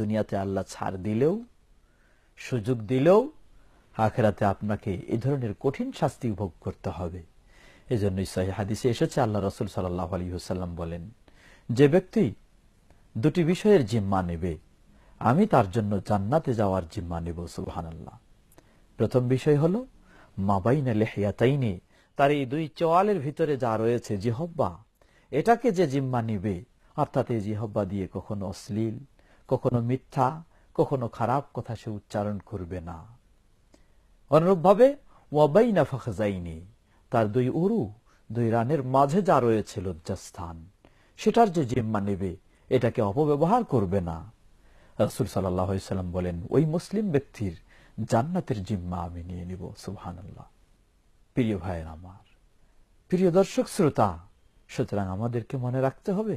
দুনিয়াতে আল্লাহ ছাড় দিলেও, সুযোগ দিলেও আখেরাতে আপনাকে এই ধরনের কঠিন শাস্তি ভোগ করতে হবে। এই জন্যই হাদিসে এসেছে, আল্লাহ রসুল সাল্লাহ আলী বলেন, যে ব্যক্তি দুটি বিষয়ের জিম্মা নেবে, আমি তার জন্য জান্নাতে যাওয়ার জিম্মা নেব সুবহান প্রথম বিষয় হলো মাবাইনা লেহিয়াতাইনি, তার এই দুই চোয়ালের ভিতরে যা রয়েছে জিহব্বা এটাকে যে জিম্মা নিবে, অর্থাৎ এই জিহব্বা দিয়ে কখনো অশ্লীল কখনো মিথ্যা, কখনো খারাপ কথা সে উচ্চারণ করবে না। অনুরূপভাবে, ওয়াবাইনা ফখজাইনি, তার দুই উরু, দুই রানের মাঝে যা রয়েছে লজ্জাস্থান, সেটার যে জিম্মা নেবে, এটাকে অপব্যবহার করবে না। রসুল সাল্লাম বলেন, ওই মুসলিম ব্যক্তির জান্নাতের জিম্মা আমি নিয়ে নিব সুবহান প্রিয় ভাইয়ের আমার, প্রিয় দর্শক, শ্রোতা, সুতরাং আমাদেরকে মনে রাখতে হবে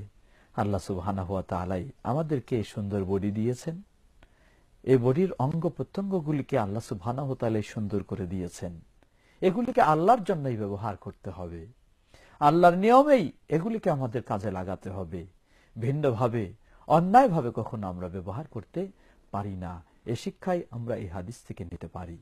আল্লাহ তালাই আমাদেরকে এই সুন্দর বডি দিয়েছেন। এই বডির অঙ্গ প্রত্যঙ্গগুলিকে আল্লাহ তালাই সুন্দর করে দিয়েছেন। এগুলিকে আল্লাহর জন্যই ব্যবহার করতে হবে। আল্লাহর নিয়মেই এগুলিকে আমাদের কাজে লাগাতে হবে। ভিন্নভাবে, অন্যায়ভাবে কখনো আমরা ব্যবহার করতে পারি না। এ শিক্ষাই আমরা এই হাদিস থেকে নিতে পারি।